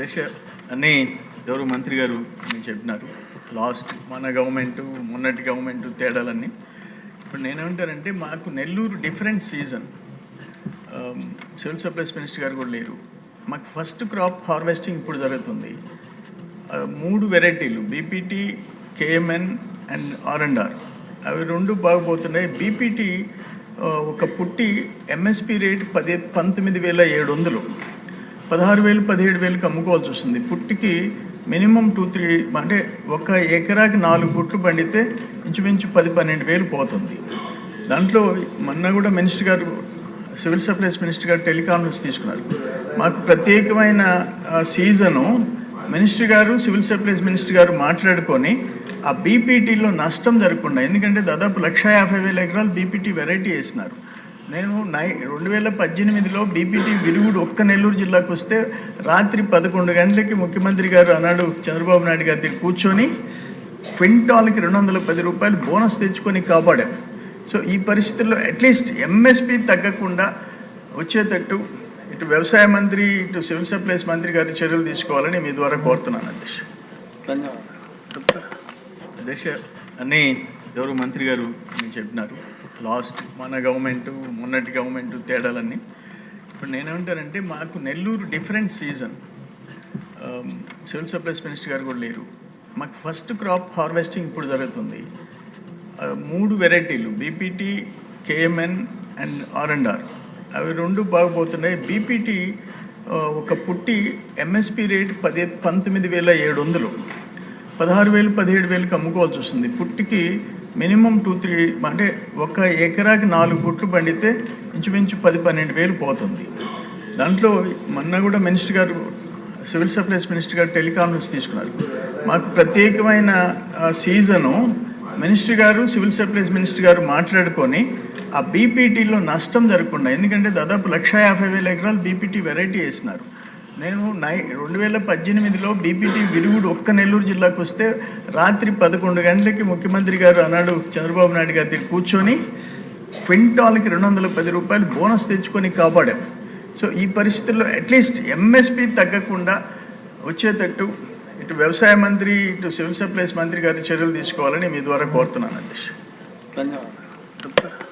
దశ అని గౌరవ మంత్రి గారు చెప్పినారు. లాస్ట్ మన గవర్నమెంట్ మొన్నటి గవర్నమెంట్ తేడాలన్నీ. ఇప్పుడు నేనేమంటానంటే మాకు Nellore different season civil supplies minister గారు కూడా లేరు. మాకు ఫస్ట్ క్రాప్ హార్వెస్టింగ్ ఇప్పుడు జరుగుతుంది. మూడు వెరైటీలు BPT KMN and R and R అవి రెండు బాగుపోతున్నాయి. బీపీటీ ఒక పుట్టి ఎంఎస్పి రేట్ పది పంతొమ్మిది వేల ఏడు వందలు. పదహారు వేలు పదిహేడు వేలకు అమ్ముకోవాల్సి వస్తుంది. పుట్టికి మినిమం టూ త్రీ అంటే ఒక ఎకరాకి నాలుగు పుట్లు పండితే ఇంచుమించు పది పన్నెండు వేలు పోతుంది. దాంట్లో మొన్న కూడా మినిస్టర్ గారు సివిల్ సప్లైస్ మినిస్టర్ గారు టెలికాన్ఫరెన్స్ తీసుకున్నారు. మాకు ప్రత్యేకమైన సీజను మినిస్టర్ గారు సివిల్ సప్లైస్ మినిస్టర్ గారు మాట్లాడుకొని ఆ బీపీటీలో నష్టం జరగకుండా ఎందుకంటే దాదాపు లక్ష యాభై వేల ఎకరాలు బీపీటీ వెరైటీ వేసినారు. నేను నై రెండు వేల పద్దెనిమిదిలో బీపీటీ విరుగుడు ఒక్క నెల్లూరు జిల్లాకు వస్తే రాత్రి పదకొండు గంటలకి ముఖ్యమంత్రి గారు అన్నాడు చంద్రబాబు నాయుడు గారి దగ్గర కూర్చొని క్వింటాల్కి రెండు వందల పది రూపాయలు బోనస్ తెచ్చుకొని కాపాడాం సో ఈ పరిస్థితుల్లో అట్లీస్ట్ ఎంఎస్పి తగ్గకుండా వచ్చేటట్టు ఇటు వ్యవసాయ మంత్రి ఇటు సివిల్ సప్లైస్ మంత్రి గారి చర్యలు తీసుకోవాలని మీ ద్వారా కోరుతున్నాను అధ్యక్ష. అధ్యక్ష అని గౌరవ మంత్రి గారు చెప్పినారు. లాస్ట్ మన గవర్నమెంట్ మొన్నటి గవర్నమెంట్ తేడాలన్నీ. ఇప్పుడు నేనేమంటానంటే మాకు Nellore different season civil supplies minister గారు కూడా లేరు. మాకు ఫస్ట్ క్రాప్ హార్వెస్టింగ్ ఇప్పుడు జరుగుతుంది. మూడు వెరైటీలు BPT KMN and R and R అవి రెండు బాగుపోతున్నాయి. బీపీటీ ఒక పుట్టి ఎంఎస్పి రేట్ పది పంతొమ్మిది వేల ఏడు వందలు. పదహారు వేలు పదిహేడు వేలకు అమ్ముకోవాల్సి వస్తుంది. పుట్టికి మినిమం టూ త్రీ అంటే ఒక ఎకరాకి నాలుగు గుట్లు పండితే ఇంచుమించు పది పన్నెండు వేలు పోతుంది. దాంట్లో మొన్న కూడా మినిస్టర్ గారు సివిల్ సప్లైస్ మినిస్టర్ గారు టెలికాన్ఫరెన్స్ తీసుకున్నారు. మాకు ప్రత్యేకమైన సీజను మినిస్టర్ గారు సివిల్ సప్లైస్ మినిస్టర్ గారు మాట్లాడుకొని ఆ బీపీటీలో నష్టం జరగకుండా ఎందుకంటే దాదాపు లక్ష యాభై వేల ఎకరాలు బీపీటీ వెరైటీ వేసినారు. నేను నై రెండు వేల పద్దెనిమిదిలో బీపీటీ విరుగుడు ఒక్క నెల్లూరు జిల్లాకు వస్తే రాత్రి పదకొండు గంటలకి ముఖ్యమంత్రి గారు అన్నాడు చంద్రబాబు నాయుడు గారి దగ్గర కూర్చొని. క్వింటాల్కి రెండు వందల పది రూపాయలు బోనస్ తెచ్చుకొని కాపాడాం. సో ఈ పరిస్థితుల్లో అట్లీస్ట్ ఎంఎస్పి తగ్గకుండా వచ్చేటట్టు ఇటు వ్యవసాయ మంత్రి ఇటు సివిల్ సప్లైస్ మంత్రి గారి చర్యలు తీసుకోవాలని మీ ద్వారా కోరుతున్నాను అధ్యక్ష. ధన్యవాదాలు.